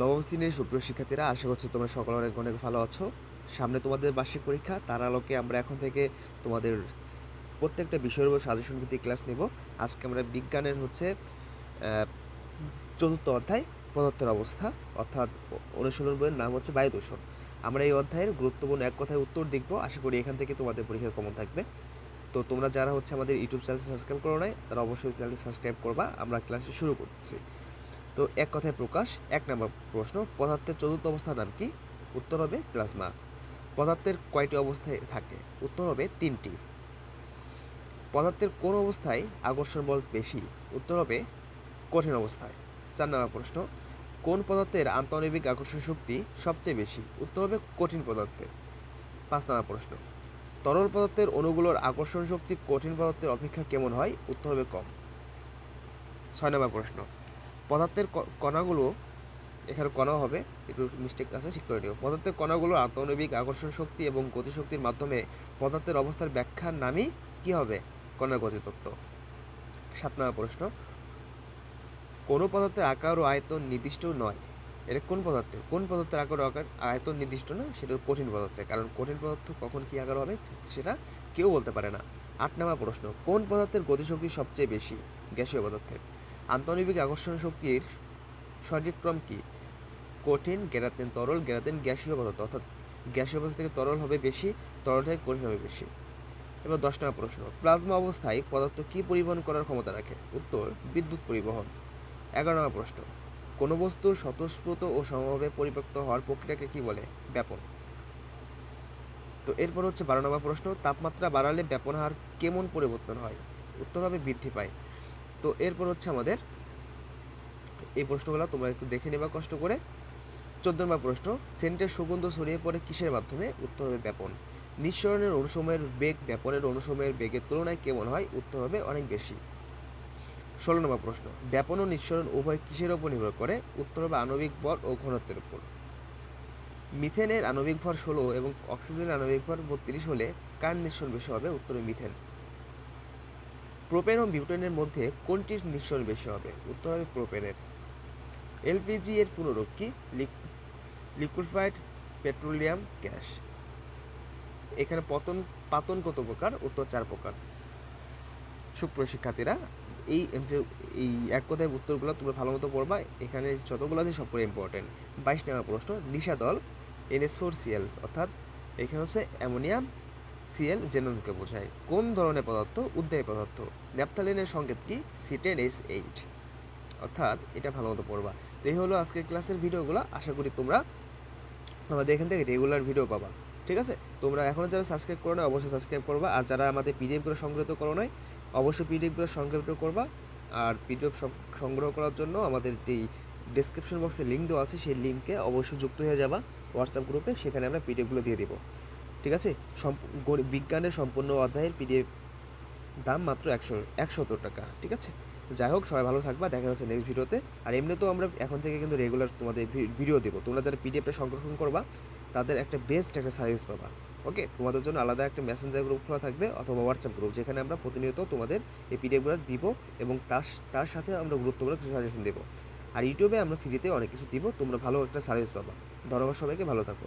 নবম শ্রেণির সুপ্রিয় শিক্ষার্থীরা, আশা করছি তোমরা সকলে অনেক অনেক ভালো আছো। সামনে তোমাদের বার্ষিক পরীক্ষা, তার আলোকে আমরা এখন থেকে তোমাদের প্রত্যেকটা বিষয়ের উপর সাজেশন ভিত্তিক ক্লাস নেব। আজকে আমরা বিজ্ঞানের হচ্ছে চতুর্থ অধ্যায় পদার্থের অবস্থা, অর্থাৎ অনুশীলন বইয়ের নাম হচ্ছে বায়ু দূষণ আমরা এই অধ্যায়ের গুরুত্বপূর্ণ এক কথায় উত্তর দেখব, আশা করি এখান থেকে তোমাদের পরীক্ষার কমন থাকবে। তো তোমরা যারা হচ্ছে আমাদের ইউটিউব চ্যানেল সাবস্ক্রাইব করো নাই, তারা অবশ্যই চ্যানেলটি সাবস্ক্রাইব করবা। আমরা ক্লাসটি শুরু করছি। তো এক কথায় প্রকাশ, এক নম্বর প্রশ্ন, পদার্থের চতুর্থ অবস্থার নাম কি? উত্তর হবে প্লাজমা। পদার্থের কয়টি অবস্থায় থাকে? উত্তর হবে তিনটি। পদার্থের কোন অবস্থায় আকর্ষণ বল বেশি? উত্তর হবে কঠিন অবস্থায়। চার নম্বর প্রশ্ন, কোন পদার্থের আন্তঃনৈবিক আকর্ষণ শক্তি সবচেয়ে বেশি? উত্তর হবে কঠিন পদার্থের। পাঁচ নম্বর প্রশ্ন, তরল পদার্থের অণুগুলোর আকর্ষণ শক্তি কঠিন পদার্থের অপেক্ষা কেমন হয়? উত্তর হবে কম। ছয় নম্বর প্রশ্ন পদার্থের কণাগুলো, এখানে কণা হবে, একটু মিস্টেক আছে, ঠিক করে নিও। পদার্থের কণাগুলো আন্তঃনৈবিক আকর্ষণ শক্তি এবং গতিশক্তির মাধ্যমে পদার্থের অবস্থার ব্যাখ্যার নামই কি হবে? কণার গতিতত্ত্ব সাত নম্বর প্রশ্ন। কোন পদার্থের আকার ও আয়তন নির্দিষ্ট নয়। এটা কোন পদার্থের কোন পদার্থের আকার আকার, আয়তন নির্দিষ্ট নয় সেটা কঠিন পদার্থের কারণ কঠিন পদার্থ কখন কি আকার হবে, সেটা কেউ বলতে পারে না। আট নম্বর প্রশ্ন। কোন পদার্থের গতিশক্তি সবচেয়ে বেশি? গ্যাসীয় পদার্থের। আন্তঃনৈবিক আকর্ষণ শক্তির সঠিক ক্রম কি? কঠিন গ্যারাতেন তরল গ্যারাতেন গ্যাসীয় পদার্থ। অর্থাৎ গ্যাসীয় পদার্থ থেকে তরল হবে বেশি তরল থেকে কঠিন হবে বেশি। এবার দশ নম্বর প্রশ্ন। প্লাজমা অবস্থায় পদার্থ কি পরিবহন করার ক্ষমতা রাখে? উত্তর, বিদ্যুৎ পরিবহন। এগারো নম্বর প্রশ্ন। কোনো বস্তুর স্বতঃস্ফূর্ত ও সমভাবে পরিত্যক্ত হওয়ার প্রক্রিয়াকে কি বলে? ব্যাপন। তো এরপর হচ্ছে বারো নম্বর প্রশ্ন। তাপমাত্রা বাড়ালে ব্যাপন হার কেমন পরিবর্তন হয়? উত্তর হবে বৃদ্ধি পায়। তো এরপর হচ্ছে আমাদের এই প্রশ্নগুলো তোমরা একটু দেখে নেবা কষ্ট করে। চোদ্দ নম্বর প্রশ্ন, সেন্টের সুগন্ধ ছড়িয়ে পড়ে কিসের মাধ্যমে? উত্তর হবে ব্যাপন। নিঃসরণের অনুসময়ের বেগ, ব্যাপনের অনুসময়ের বেগের তুলনায় কেমন হয়? উত্তর হবে অনেক বেশি। ষোলো নম্বর প্রশ্ন, ব্যাপন ও নিঃসরণ উভয় কিসের উপর নির্ভর করে? উত্তর হবে আণবিক বল ও ঘনত্বের উপর। মিথেনের আণবিক ভর ষোলো এবং অক্সিজেনের আণবিক ভর বত্রিশ হলে কার নিঃসরণ বেশি হবে? উত্তরে মিথেন। প্রোপেন ও বিউটেনের মধ্যে কোনটির নিঃসরণ বেশি হবে? উত্তর হবে প্রোপেনের। এলপিজি এর পুনরূপ কি? Liquefied petroleum gas. এখানে পতন পাতন কত প্রকার, উত্তর চার প্রকার। সুপ্রিয় শিক্ষার্থীরা, এই এমসি, এই এক কথায় উত্তরগুলো তোমরা ভালো মতো পড়বা। এখানে যতগুলো আছে সব ইম্পর্টেন্ট বাইশ নম্বর প্রশ্ন নিশাদল এনএস ফোর সিএল, অর্থাৎ এখানে হচ্ছে অ্যামোনিয়াম সিএল জেনুনকে বোঝায় কোন ধরনের পদার্থ উদ্যায়ী পদার্থ? ন্যাপথালিনের সংকেত কি? C ten S eight. অর্থাৎ এটা ভালো মতো পড়বা। তো এই হলো আজকের ক্লাসের ভিডিওগুলো। আশা করি তোমরা আমাদের এখান থেকে রেগুলার ভিডিও পাবা। ঠিক আছে? তোমরা এখনও যারা সাবস্ক্রাইব করো না, অবশ্যই সাবস্ক্রাইব করবা। আর যারা আমাদের পিডিএফগুলো সংগ্রহ করো নয় অবশ্যই পিডিএফগুলো সংগ্রহ করবা। আর পিডিএফ সংগ্রহ করার জন্য আমাদের যেই ডিসক্রিপশন বক্সে লিঙ্ক দেওয়া আছে, সেই লিঙ্কে অবশ্যই যুক্ত হয়ে যাবা। হোয়াটসঅ্যাপ গ্রুপে সেখানে আমরা পিডিএফগুলো দিয়ে দেবো। ঠিক আছে? বিজ্ঞানের সম্পূর্ণ অধ্যায়ের পিডিএফ দাম মাত্র একশো একশত টাকা, ঠিক আছে? যাই হোক, সবাই ভালো থাকবা, দেখা যাচ্ছে নেক্সট ভিডিওতে। আর এমনিতেও আমরা এখন থেকে কিন্তু রেগুলার তোমাদের ভিডিও দেবো। তোমরা যারা পিডিএফটা সংরক্ষণ করবা, তাদের একটা বেস্ট একটা সার্ভিস পাবা ওকে তোমাদের জন্য আলাদা একটা মেসেঞ্জার গ্রুপ খোলা থাকবে অথবা হোয়াটসঅ্যাপ গ্রুপ যেখানে আমরা প্রতিনিয়ত তোমাদের এই পিডিএফগুলো দিব এবং তার তার সাথে আমরা গুরুত্বপূর্ণ কিছু সাজেশন দেবো। আর ইউটিউবে আমরা ফ্রিতে অনেক কিছু দিব, তোমরা ভালো একটা সার্ভিস পাবা। ধন্যবাদ সবাইকে, ভালো থাকো।